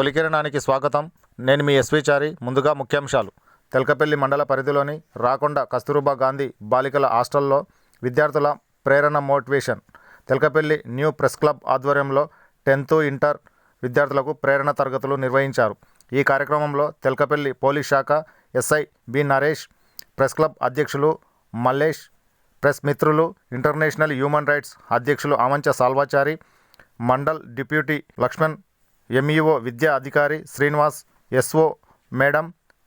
తొలికిరణానికి స్వాగతం. నేను మీ ఎస్విచారి ముందుగా ముఖ్యాంశాలు. తెలకపల్లి మండల పరిధిలోని రాకొండ కస్తూర్బా గాంధీ బాలికల హాస్టల్లో విద్యార్థుల ప్రేరణ motivation. Telakapalli new press club ఆధ్వర్యంలో టెన్త్ ఇంటర్ విద్యార్థులకు ప్రేరణ తరగతులు నిర్వహించారు. ఈ కార్యక్రమంలో తెలకపల్లి పోలీస్ శాఖ SI B Naresh press club అధ్యక్షులు మల్లేష్ ప్రెస్ మిత్రులు ఇంటర్నేషనల్ హ్యూమన్ రైట్స్ అధ్యక్షులు ఆమంచ సాల్వాచారి మండల్ డిప్యూటీ లక్ష్మణ్ ఎంఈఓ విద్యా అధికారి శ్రీనివాస్ ఎస్ఓ మేడం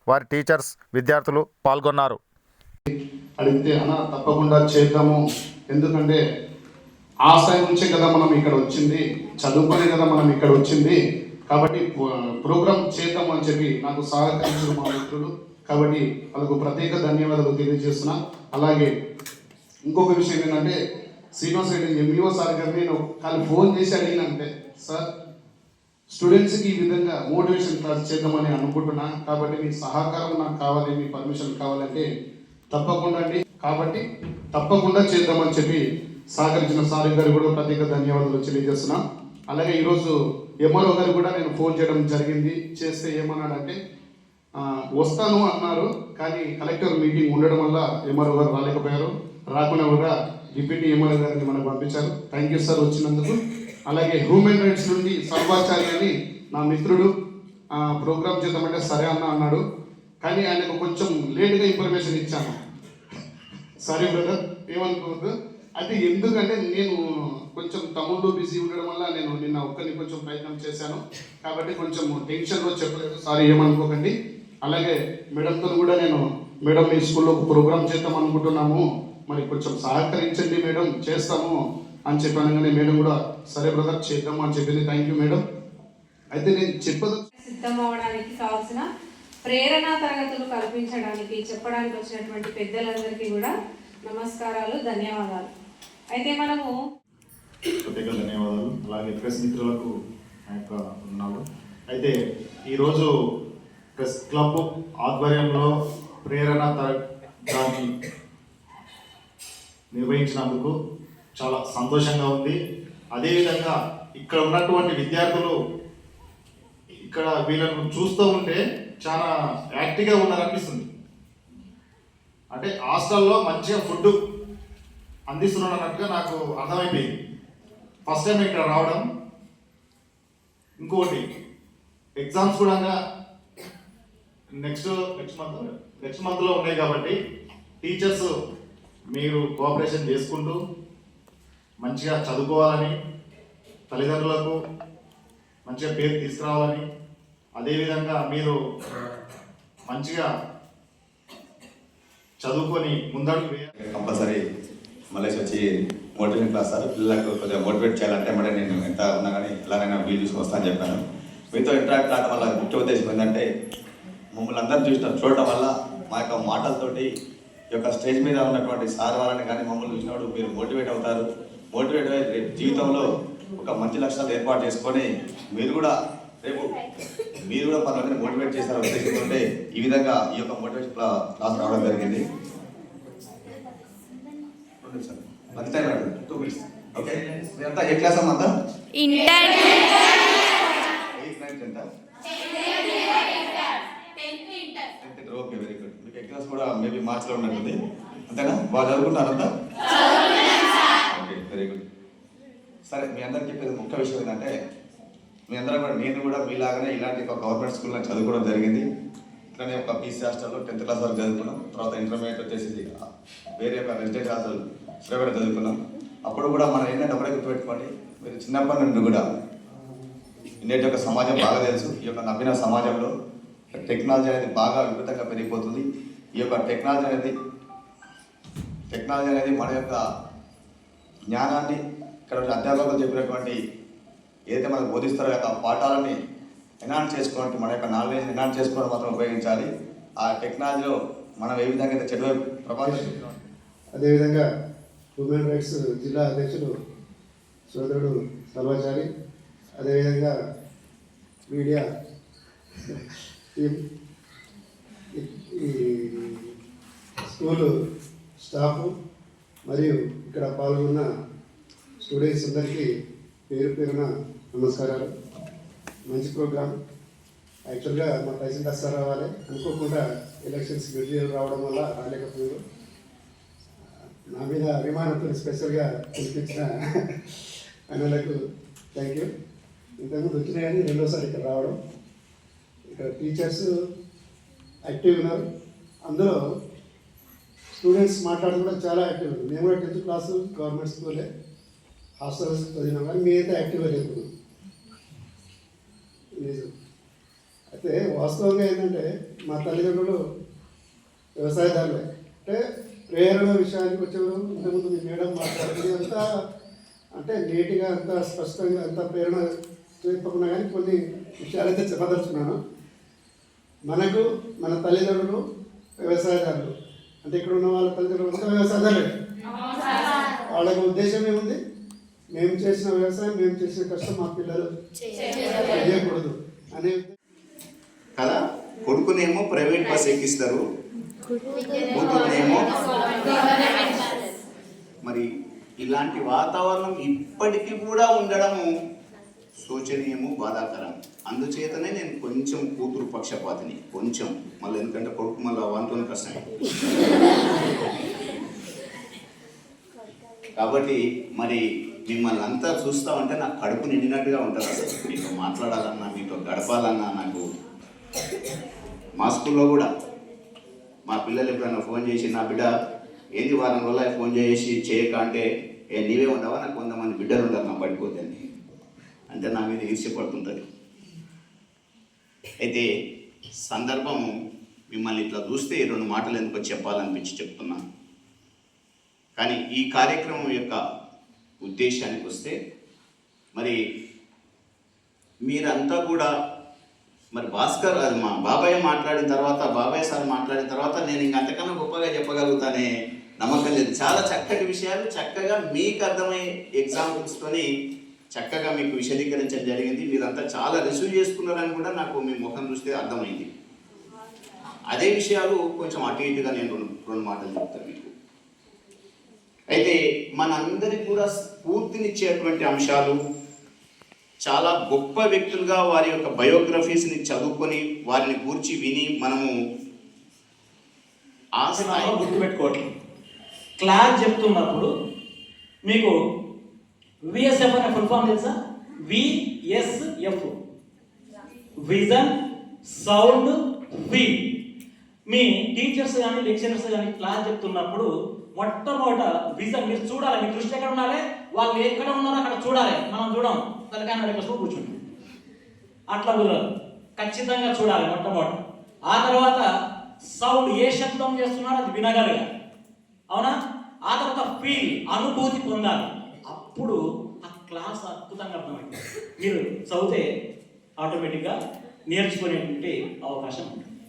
వారి టీచర్స్ విద్యార్థులు పాల్గొన్నారు. అడిగితే అన్న తప్పకుండా చేద్దాము. ఎందుకంటే ఆశయం నుంచే కదా మనం ఇక్కడ వచ్చింది. చదువుకునే కదా మనం ఇక్కడ వచ్చింది. కాబట్టి ప్రోగ్రామ్ చేద్దాము అని చెప్పి నాకు సహకరించిన మా మిత్రులు. కాబట్టి వాళ్ళకు ప్రత్యేక ధన్యవాదాలు తెలియజేస్తున్నా. అలాగే ఇంకొక విషయం ఏంటంటే శ్రీనివాస్ రెడ్డి ఎంఈఓ సార్ గారిని నేను కానీ ఫోన్ చేసి అడిగినంటే సార్ స్టూడెంట్స్కి ఈ విధంగా మోటివేషన్ క్లాస్ చేద్దామని అనుకుంటున్నా. కాబట్టి మీ సహకారం నాకు కావాలి మీ పర్మిషన్ కావాలంటే తప్పకుండా అండి. కాబట్టి తప్పకుండా చేద్దామని చెప్పి సహకరించిన సార్ గారు కూడా ప్రత్యేక ధన్యవాదాలు తెలియజేస్తున్నా. అలాగే ఈరోజు ఎంఆర్ఓ గారు కూడా నేను ఫోన్ చేయడం జరిగింది. చేస్తే ఏమన్నాడంటే వస్తాను అన్నారు కానీ కలెక్టర్ మీటింగ్ ఉండడం వల్ల ఎమ్మెల్యే గారు రాలేకపోయారు. రాకుండా కూడా డిప్యూటీ ఎమ్మెల్యే గారిని మనకు పంపించారు. థ్యాంక్ యూ సార్ వచ్చినందుకు. అలాగే హ్యూమన్ రైట్స్ నుండి సర్వాచారి అని నా మిత్రుడు ప్రోగ్రామ్ చేద్దామంటే సరే అన్న అన్నాడు. కానీ ఆయనకు కొంచెం లేట్గా ఇన్ఫర్మేషన్ ఇచ్చాను. సారీ బ్రదర్ ఏమనుకోవద్దు. అయితే ఎందుకంటే నేను కొంచెం తమ్ముళ్ళు బిజీ ఉండడం వల్ల నేను నిన్న ఒక్కరిని కొంచెం ప్రయత్నం చేశాను. కాబట్టి కొంచెం టెన్షన్లో చెప్పలేదు. సారీ ఏమనుకోకండి. అలాగే మేడంతో కూడా నేను మేడం మీ స్కూల్లో ప్రోగ్రామ్ చేద్దాం అనుకుంటున్నాము. మరి కొంచెం సహకరించండి మేడం చేస్తాము. అని చెప్పి అనగానే మేడం కూడా సరే బ్రదర్ చేద్దాము అని చెప్పింది. Thank you madam. అయితే నేను చెప్పదు సిద్ధమవడానికి కావాల్సిన ప్రేరణ తరగతులు కల్పించడానికి చెప్పడానికి వచ్చినటువంటి పెద్దలందరికీ కూడా నమస్కారాలు ధన్యవాదాలు. అయితే మనము ప్రత్యేక ధన్యవాదాలు. అలాగే ప్రెస్ మిత్రులకు యొక్క ఉన్నాడు అయితే ఈరోజు ప్రెస్ క్లబ్ ఆధ్వర్యంలో ప్రేరణ తరగతి నిర్వహించినందుకు చాలా సంతోషంగా ఉంది. అదేవిధంగా ఇక్కడ ఉన్నటువంటి విద్యార్థులు ఇక్కడ వీళ్ళను చూస్తూ ఉంటే చాలా యాక్టివ్గా ఉన్నారనిపిస్తుంది. అంటే హాస్టల్లో మంచిగా ఫుడ్ అందిస్తున్నాడు అన్నట్టుగా నాకు అర్థమైపోయింది. ఫస్ట్ టైం ఇక్కడ రావడం. ఇంకోటి ఎగ్జామ్స్ కూడా నెక్స్ట్ నెక్స్ట్ మంత్ నెక్స్ట్ మంత్లో ఉన్నాయి కాబట్టి టీచర్స్ మీరు కోఆపరేషన్ చేసుకుంటూ మంచిగా చదువుకోవాలని తల్లిదండ్రులకు మంచిగా పేరు తీసుకురావాలని అదేవిధంగా మీరు మంచిగా చదువుకొని ముందడుగు కంపల్సరీ మళ్ళీ వచ్చి మోటివేషన్ క్లాస్ సార్. పిల్లలకు కొంచెం మోటివేట్ చేయాలంటే మరి నేను ఎంత ఉన్నా కానీ ఎలాగైనా వీలు చూసుకొని అని చెప్పాను. మీతో ఇంటరాక్ట్ కావడం వల్ల ముఖ్య ఉద్దేశం ఏంటంటే మమ్మల్ని అందరం చూసిన చూడటం వల్ల మా యొక్క మాటలతోటి ఈ యొక్క స్టేజ్ మీద ఉన్నటువంటి సార్ వాళ్ళని కానీ మమ్మల్ని చూసినప్పుడు మీరు మోటివేట్ అవుతారు. మోటివేట్ అయ్యి రేపు జీవితంలో ఒక మంచి లక్షణాలు ఏర్పాటు చేసుకొని మీరు కూడా రేపు మీరు కూడా పనులని మోటివేట్ చేస్తారు ఉద్దేశంతో ఈ విధంగా ఈ యొక్క మోటివేషన్ క్లాస్ రావడం జరిగింది. మంచి time madam two minutes okay మీరంతా ఏ క్లాస్ అమ్మంతా ఇంటర్ ఎయిత్ నైన్త్ ఎంత ఓకే వెరీ గుడ్ మీకు ఎగ్జామ్స్ కూడా మేబీ మార్చిలో ఉన్నట్టుంది. అంతేనా? బాగా చదువుకుంటారంతా వెరీ గుడ్ సరే మీ అందరికి చెప్పేది ముఖ్య విషయం ఏంటంటే మీ అందరూ కూడా నేను కూడా మీలాగానే ఇలాంటి ఒక గవర్నమెంట్ స్కూల్లో చదువుకోవడం జరిగింది. ఇట్లానే ఒక పీసీ హాస్టల్లో టెన్త్ క్లాస్ వరకు చదువుకున్నాం. తర్వాత ఇంటర్మీడియట్ వచ్చేసి వేరే ఒక రెసిడెంట్ హాస్టల్ శ్రీగడ చదువుకున్నాం. అప్పుడు కూడా మనం ఏంటంటే ఒకటే గుర్తుపెట్టుకోండి మీరు చిన్నప్పటి నుండి కూడా నేటి యొక్క సమాజం బాగా తెలుసు. ఈ యొక్క నవ్విన సమాజంలో టెక్నాలజీ అనేది బాగా విపరీతంగా పెరిగిపోతుంది. ఈ యొక్క టెక్నాలజీ అనేది టెక్నాలజీ అనేది మన యొక్క జ్ఞానాన్ని ఇక్కడ అధ్యాపకులు చెప్పినటువంటి ఏదైతే మనకు బోధిస్తారో ఆ యొక్క పాఠాలని ఎన్హాన్స్ చేసుకోవడానికి మన యొక్క నాలెడ్జ్ ఎన్హాన్స్ చేసుకోవడం మాత్రం ఉపయోగించాలి. ఆ టెక్నాలజీలో మనం ఏ విధంగా అయితే చెడు ప్రభావితం అదేవిధంగా హ్యూమన్ రైట్స్ జిల్లా అధ్యక్షుడు సోదరుడు సర్వాచారి అదేవిధంగా మీడియా ఈ స్కూలు స్టాఫ్ మరియు ఇక్కడ పాల్గొన్న స్టూడెంట్స్ అందరికీ పేరు పేరున నమస్కారాలు. మంచి ప్రోగ్రాం. యాక్చువల్గా మా తహసీల్దార్ సార్ రావాలి. అనుకోకుండా ఎలక్షన్స్ మెటీరియల్ రావడం వల్ల రాలేకపోయారు. నా మీద అభిమానంతో స్పెషల్గా పిలిపించిన అన్నలకు థ్యాంక్ యూ. ఇంతకుముందు వచ్చినాయి కానీ రెండోసారి ఇక్కడ రావడం. ఇక్కడ టీచర్స్ యాక్టివ్ ఉన్నారు. అందులో స్టూడెంట్స్ మాట్లాడడం కూడా చాలా యాక్టివ్ ఉన్నారు మేము కూడా టెన్త్ క్లాస్ గవర్నమెంట్ స్కూలే. హాస్టల్స్ చదివినాం కానీ మీ యాక్టివ్ యాక్టివ్గా లేదు నిజం. అయితే వాస్తవంగా ఏంటంటే మా తల్లిదండ్రులు వ్యవసాయదారులే. అంటే ప్రేరణ విషయానికి వచ్చేవారు ఇంతకుముందు మీ మేడం మాట్లాడుతుంది. అంతా అంటే నీట్గా అంత స్పష్టంగా అంత ప్రేరణ చెప్పకుండా కానీ కొన్ని విషయాలైతే చెప్పదలుచుకున్నాను. మనకు మన తల్లిదండ్రులు వ్యవసాయదారులు. అంటే ఇక్కడ ఉన్న వాళ్ళ తల్లిదండ్రులు అంతా వ్యవసాయదారులే. వాళ్ళకి ఉద్దేశం ఏముంది? మేము చేసిన వ్యవసాయం మేము చేసిన కష్టం మా పిల్లలు చేయకూడదు అనే కదా? కొడుకునేమో ప్రైవేట్ బస్ ఎక్కిస్తారు. కూతురునేమో మరి ఇలాంటి వాతావరణం ఇప్పటికీ కూడా ఉండడము శోచనీయము బాధాకరం. అందుచేతనే నేను కొంచెం కూతురు పక్షపాతిని. కొంచెం. మళ్ళీ ఎందుకంటే కొడుకు మళ్ళీ వంతుని కష్టమే. కాబట్టి మరి మిమ్మల్ని అంతా చూస్తా ఉంటే నాకు కడుపు నిండినట్టుగా ఉంటుంది అసలు. మీతో మాట్లాడాలన్నా మీతో గడపాలన్నా నాకు మా స్కూల్లో కూడా. మా పిల్లలు ఎప్పుడైనా ఫోన్ చేసి నా బిడ్డ ఏంది వారం రోజులు ఫోన్ చేసి చేయక అంటే ఏ నీవే ఉండవా? నాకు కొంతమంది బిడ్డలు ఉండరు నా పడిపోతే అని అంటే నా మీద ఈర్ష్యపడుతుంటుంది అయితే సందర్భం మిమ్మల్ని ఇట్లా చూస్తే ఈ రెండు మాటలు ఎందుకో చెప్పాలనిపించి చెప్తున్నాను కానీ ఈ కార్యక్రమం యొక్క ఉద్దేశానికి వస్తే మరి మీరంతా కూడా మరి భాస్కర్ అది మా బాబాయ్ మాట్లాడిన తర్వాత బాబాయ్ సార్ మాట్లాడిన తర్వాత నేను ఇంక అంతకన్నా గొప్పగా చెప్పగలుగుతానే నమ్మకం లేదు. చాలా చక్కటి విషయాలు చక్కగా మీకు అర్థమయ్యే ఎగ్జాంపుల్స్తోని చక్కగా మీకు విశదీకరించడం జరిగింది. మీరంతా చాలా రిసీవ్ చేసుకున్నారని కూడా నాకు మీ ముఖం చూస్తే అర్థమైంది. అదే విషయాలు కొంచెం అటు ఇటుగా నేను రెండు రెండు మాటలు చెప్తాను మీకు. అయితే మనందరికి కూడా స్ఫూర్తినిచ్చేటువంటి అంశాలు చాలా గొప్ప వ్యక్తులుగా వారి యొక్క బయోగ్రఫీస్ని చదువుకొని వారిని గూర్చి విని మనము ఆ స్థాయి గుర్తుపెట్టుకోవట్లేదు క్లాస్ చెప్తున్నప్పుడు మీకు విఎస్ఎఫ్ అనే ఫుల్ ఫామ్ తెలుసా? విఎస్ఎఫ్ విజన్ సౌండ్ వి మీ టీచర్స్ కానీ లెక్చరర్స్ కానీ క్లాస్ చెప్తున్నప్పుడు మొట్టమొదట విజన్ మీరు చూడాలి. మీ దృష్టి ఎక్కడ ఉండాలి? వాళ్ళు ఎక్కడ ఉన్నారో అక్కడ చూడాలి. మనం చూడం. తలకాయ రేపు కూర్చుంటాం. అట్లా కుదరదు. ఖచ్చితంగా చూడాలి మొట్టమొదట. ఆ తర్వాత సౌండ్ ఏ శబ్దం చేస్తున్నారో అది వినగలగాలి. అవునా? ఆ తర్వాత ఫీల్ అనుభూతి పొందాలి. అప్పుడు ఆ క్లాస్ అద్భుతంగా అర్థమైంది. మీరు చదివితే ఆటోమేటిక్గా నేర్చుకునేటువంటి అవకాశం ఉంటుంది.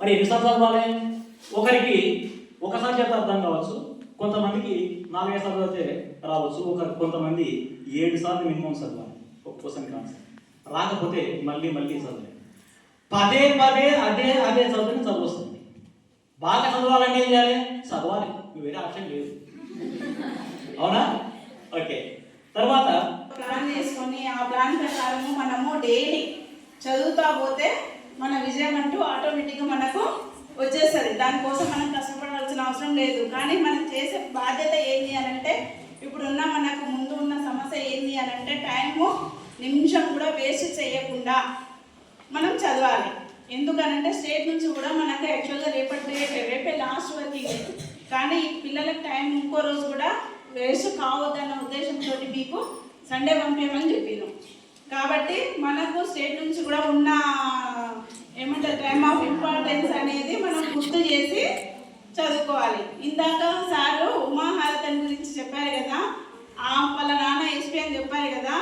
మరి ఎన్నిసార్లు చదవాలి? ఒకరికి ఒకసారి చేత అర్థం కావచ్చు. కొంతమందికి నాలుగైదు సార్లు చదివితే రావచ్చు. ఒక కొంతమంది ఏడు సార్లు మినిమం చదవాలి. ఒక క్వశ్చన్ రాకపోతే మళ్ళీ మళ్ళీ చదవాలి. పదే పదే అదే అదే చదువుని చదువుస్తుంది బాగా చదవాలంటే ఏం చేయాలి? చదవాలి. వేరే ఆప్షన్ లేదు. అవునా? ఓకే. తర్వాత ప్లాన్ చేసుకొని ఆ ప్లాన్ ప్రకారము మనము డైలీ చదువుతా పోతే మన విజయం అంటూ ఆటోమేటిక్గా మనకు వచ్చేస్తుంది. దానికోసం మనం కష్టపడాల్సిన అవసరం లేదు. కానీ మనం చేసే బాధ్యత ఏంటి అని అంటే ఇప్పుడున్న మనకు ముందు ఉన్న సమస్య ఏంటి అని అంటే టైము నిమిషం కూడా వేస్ట్ చేయకుండా మనం చదవాలి. ఎందుకనంటే స్టేట్ నుంచి కూడా మనకు యాక్చువల్గా రేపటి రేపే రేపే లాస్ట్ వర్కింగ్ కానీ పిల్లలకు టైం ఇంకో రోజు కూడా వేస్ట్ కావద్దన్న ఉద్దేశంతో మీకు సండే పంపించమని చెప్పాను కాబట్టి మనకు స్టేట్ నుంచి కూడా ఉన్న ఏమంటారు టైమ్ ఆఫ్ ఇంపార్టెన్స్ అనేది మనం గుర్తు చేసి చదువుకోవాలి. ఇందాక సారు ఉమాహారతన్ గురించి చెప్పారు కదా ఆ వాళ్ళ నాన్న ఎస్పీ అని చెప్పారు కదా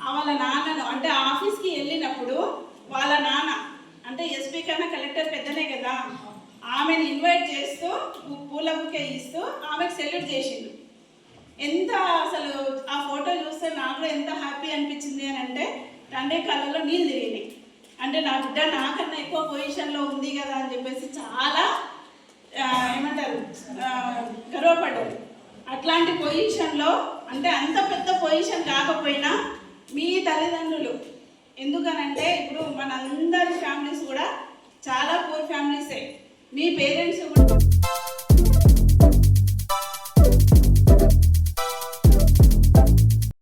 ఆ వాళ్ళ నాన్నను అంటే ఆఫీస్కి వెళ్ళినప్పుడు వాళ్ళ నాన్న అంటే ఎస్పీ కన్నా కలెక్టర్ పెద్దనే కదా ఆమెను ఇన్వైట్ చేస్తూ పూల బుకే ఇస్తూ ఆమెకు సెల్యూట్ చేసిండు. ఎంత అసలు ఆ ఫోటో చూస్తే నాకు కూడా ఎంత హ్యాపీ అనిపించింది అని అంటే తండ్రి కళ్ళలో నీళ్ళు తిరిగినాయి. అంటే నా బిడ్డ నాకన్నా ఎక్కువ పొజిషన్లో ఉంది కదా అని చెప్పేసి చాలా ఏమంటారు గర్వపడ్డది అట్లాంటి పొజిషన్లో అంటే అంత పెద్ద పొజిషన్ కాకపోయినా మీ తల్లిదండ్రులు ఎందుకనంటే ఇప్పుడు మన అందరి ఫ్యామిలీస్ కూడా చాలా పూర్ ఫ్యామిలీసే మీ పేరెంట్స్ కూడా